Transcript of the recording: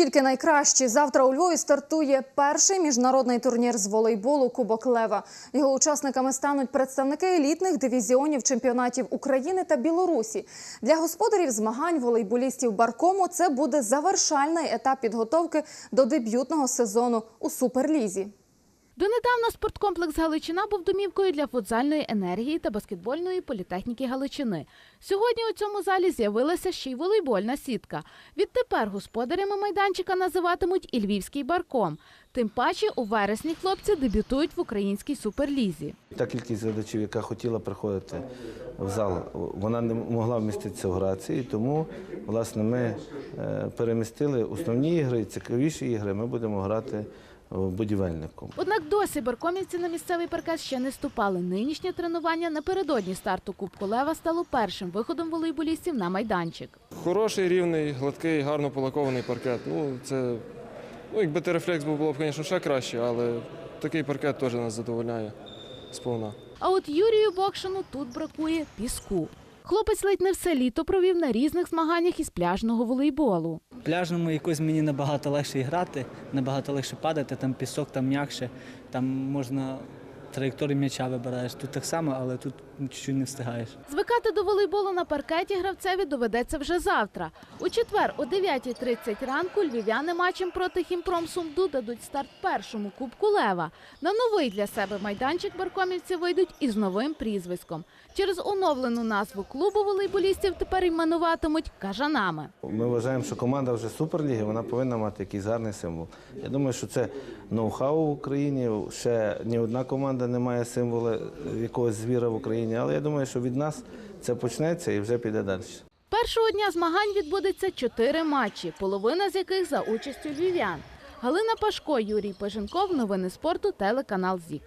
Тільки найкращі. Завтра у Львові стартує перший міжнародний турнір з волейболу Кубок Лева. Його учасниками стануть представники елітних дивізіонів чемпіонатів України та Білорусі. Для господарів змагань волейболістів Баркому це буде завершальний етап підготовки до дебютного сезону у Суперлізі. Донедавна спорткомплекс Галичина був домівкою для футзальної енергії та баскетбольної політехніки Галичини. Сьогодні у цьому залі з'явилася ще й волейбольна сітка. Відтепер господарями майданчика називатимуть і львівський барком. Тим паче у вересні хлопці дебютують в українській суперлізі. Та кількість глядачів, яка хотіла приходити в зал, вона не могла вміститися в грації, тому власне ми е, перемістили основні ігри, цікавіші ігри. Ми будемо грати в будівельнику. Однак досі баркомівці на місцевий паркет ще не ступали. Нинішнє тренування напередодні старту Кубку Лева стало першим виходом волейболістів на майданчик. Хороший, рівний, гладкий, гарно полакований паркет. Ну, це, ну, якби терефлекс був, було б, звісно, ще краще, але такий паркет теж нас задовольняє сповна. А от Юрію Бокшину тут бракує піску. Хлопець ледь не все літо провів на різних змаганнях із пляжного волейболу. пляжному якось мені набагато легше грати, набагато легше падати, там пісок, там м'якше, там можна траєкторію м'яча вибираєш. Тут так само, але тут чуть-чуть не встигаєш. Звикати до волейболу на паркеті гравцеві доведеться вже завтра. У четвер о 9.30 ранку львів'яни матчем проти Хімпром Сумду дадуть старт першому кубку Лева. На новий для себе майданчик баркомівці вийдуть із новим прізвиськом. Через оновлену назву клубу волейболістів тепер іменуватимуть кажанами. Ми вважаємо, що команда вже суперліги, вона повинна мати якийсь гарний символ. Я думаю, що це ноу-хау в Україні. Ще ні одна команда не має символу е, якогось звіра в Україні, але я думаю, що від нас це почнеться і вже піде далі. Першого дня змагань відбудеться чотири матчі, половина з яких за участю львів'ян. Галина Пашко, Юрій Пеженков. Новини спорту, телеканал ЗІК.